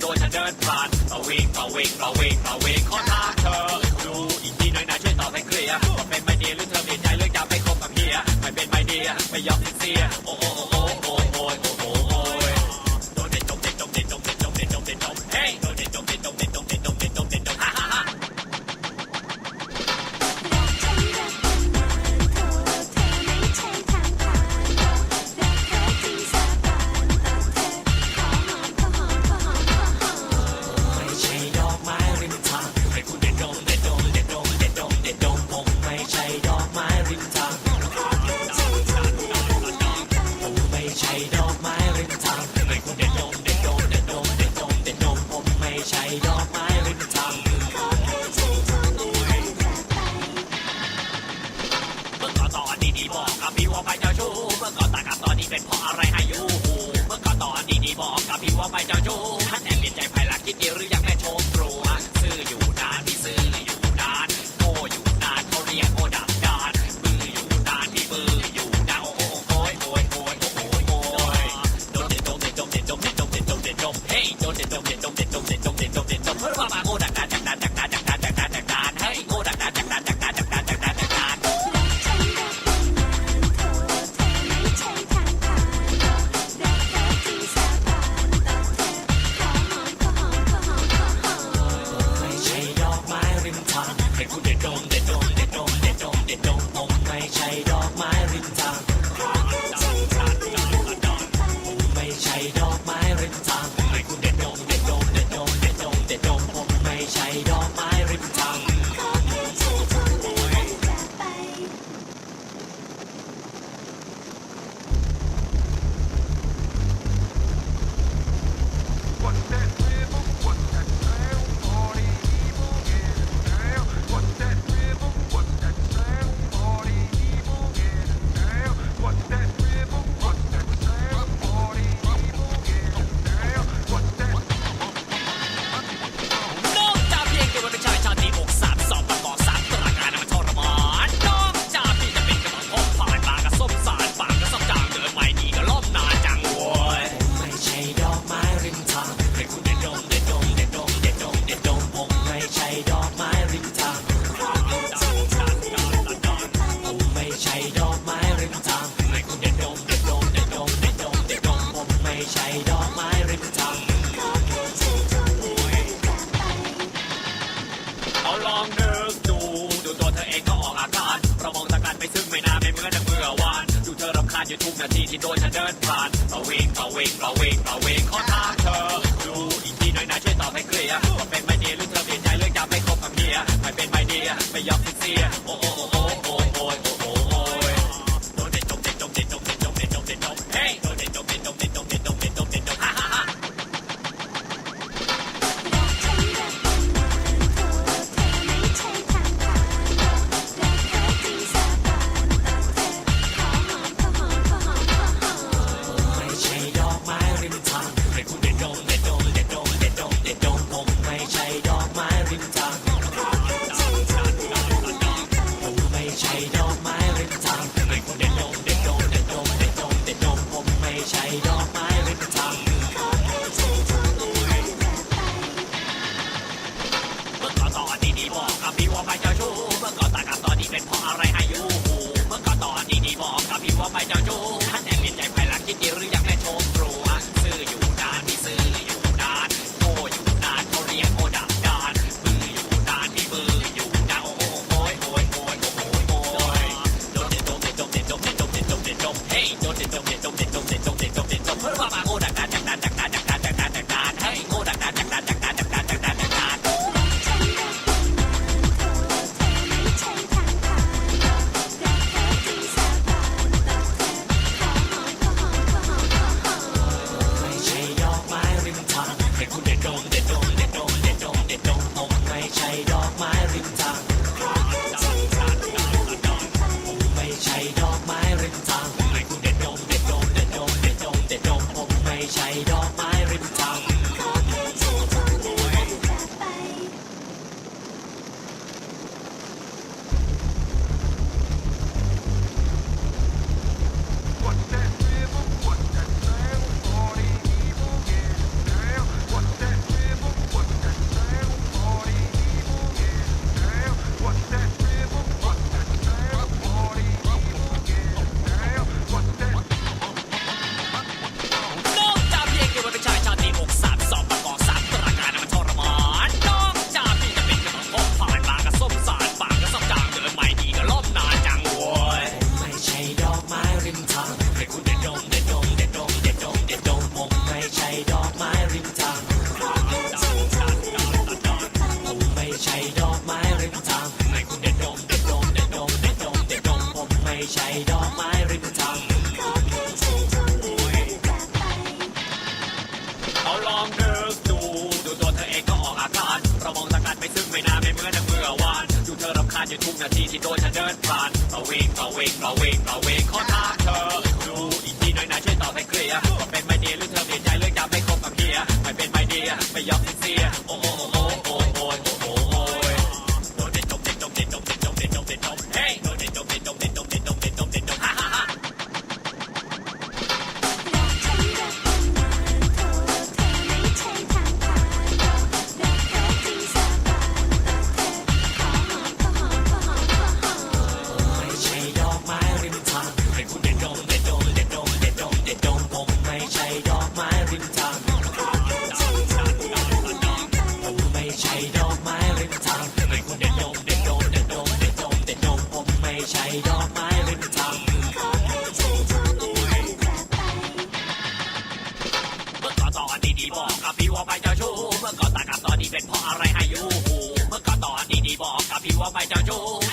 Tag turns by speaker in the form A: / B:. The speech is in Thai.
A: โดนเธอเดินผ่านปรวิงปรวิงปรวิงปรวิงขอทางเธอดูอีกทีหน่อยนะช่วยตอบให้เคลียร์ว่าเป็นไม่ดีหรือเธอเปลี่ยนใจเลือกจะไม่คบกับเฮียไม่เป็นไม่ดีไม่ยอมเสียโอ้โอ้โอ้
B: ใช่ดอกไม้ริมทาเมื่อก่อ
A: นตอดีๆบอกกับพี่ว่าไปเจ้าชู้เมื่อก่อนตากับตอดีเป็นพราอะไรให้อยู่เมื่อก่อนตอดีๆบอกกับพี่ว่าไปเจ้าชู้ท่านแอบเปลี่ยนใจภายหลังคิดดีหรือยัง
B: ใช่ดอกไม้
A: ล
B: อง
A: นึกดู ดูตัวเธอเองก็ออกอาการเรามองตะกันไปซึ่งไม่นานไม่เหมือนเมื่อวานดูเธอรำคาญอยู่ทุกนาทีที่โดนฉันเดินผ่านตะเวงตะเวงตะเวงตะเวงขอทางเธอดูอีกทีหน่อยนะช่วยตอบให้เคลียร์ว่าเป็นไม่ดีหรือ
B: ผ่า
A: นตะเวงตะเวงตะเวงตะเวงขอทางเธอดูอีกทีหน่อยนะช่วยตอบให้เคลียร์ เมื่อก็ตอดีดี
B: บอกกับพี่ว่าไมื่อก่อ
A: นตอนนี้ดีบอกกับพี่ว่าไปเจ้าชู้